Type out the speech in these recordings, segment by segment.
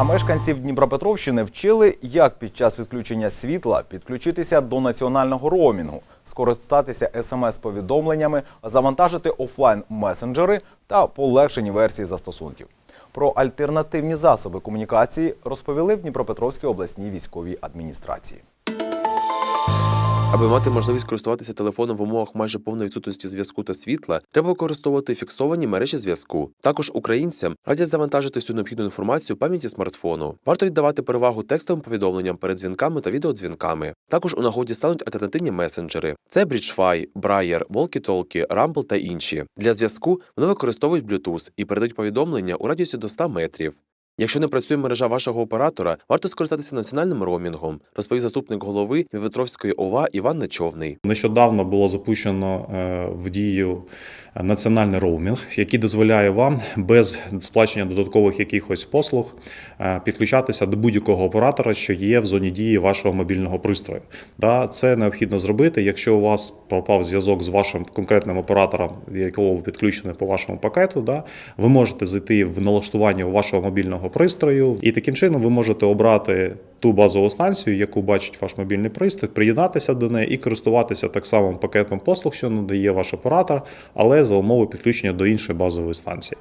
А мешканців Дніпропетровщини вчили, як під час відключення світла підключитися до національного роумінгу, скористатися смс-повідомленнями, завантажити офлайн месенджери та полегшені версії застосунків. Про альтернативні засоби комунікації розповіли в Дніпропетровській обласній військовій адміністрації. Аби мати можливість користуватися телефоном в умовах майже повної відсутності зв'язку та світла, треба використовувати фіксовані мережі зв'язку. Також українцям радять завантажити всю необхідну інформацію в пам'яті смартфону. Варто віддавати перевагу текстовим повідомленням перед дзвінками та відеодзвінками. Також у нагоді стануть альтернативні месенджери: це BridgeFi, Braille, Walkie-Talkie, Rumble та інші. Для зв'язку вони використовують Bluetooth і передають повідомлення у радіусі до 100 метрів. Якщо не працює мережа вашого оператора, варто скористатися національним роумінгом, розповів заступник голови Дніпропетровської ОВА Іван Нечовний. Нещодавно було запущено е, в дію національний роумінг, який дозволяє вам без сплачення додаткових якихось послуг е, підключатися до будь-якого оператора, що є в зоні дії вашого мобільного пристрою. Це необхідно зробити, якщо у вас пропав зв'язок з вашим конкретним оператором, якого ви підключені по вашому пакету. Да, ви можете зайти в налаштування вашого мобільного пристрою, і таким чином ви можете обрати ту базову станцію, яку бачить ваш мобільний пристрій, приєднатися до неї і користуватися так само пакетом послуг, що надає ваш оператор, але за умови підключення до іншої базової станції.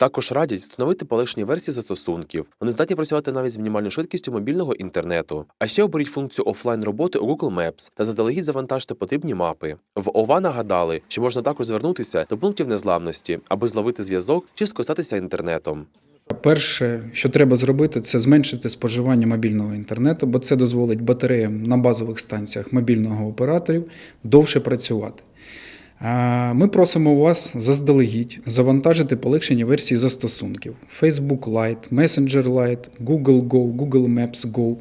Також радять встановити полегшені версії застосунків. Вони здатні працювати навіть з мінімальною швидкістю мобільного інтернету. А ще оберіть функцію офлайн роботи у Google Maps та заздалегідь завантажте потрібні мапи. В ОВА нагадали, що можна також звернутися до пунктів незламності, аби зловити зв'язок чи скористатися інтернетом. Перше, що треба зробити, це зменшити споживання мобільного інтернету, бо це дозволить батареям на базових станціях мобільного операторів довше працювати. Ми просимо вас заздалегідь завантажити полегшені версії застосунків: Facebook Lite, Messenger Lite, Google Go, Google Maps Go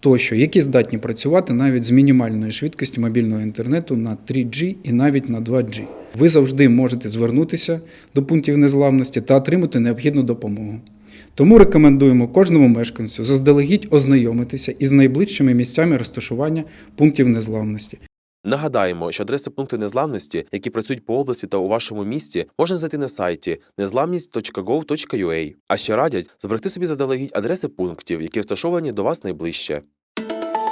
тощо, які здатні працювати навіть з мінімальною швидкістю мобільного інтернету на 3G і навіть на 2G. Ви завжди можете звернутися до пунктів незламності та отримати необхідну допомогу. Тому рекомендуємо кожному мешканцю заздалегідь ознайомитися із найближчими місцями розташування пунктів незламності. Нагадаємо, що адреси пункту незламності, які працюють по області та у вашому місті, можна знайти на сайті незламність.gov.ua. А ще радять зберегти собі заздалегідь адреси пунктів, які розташовані до вас найближче.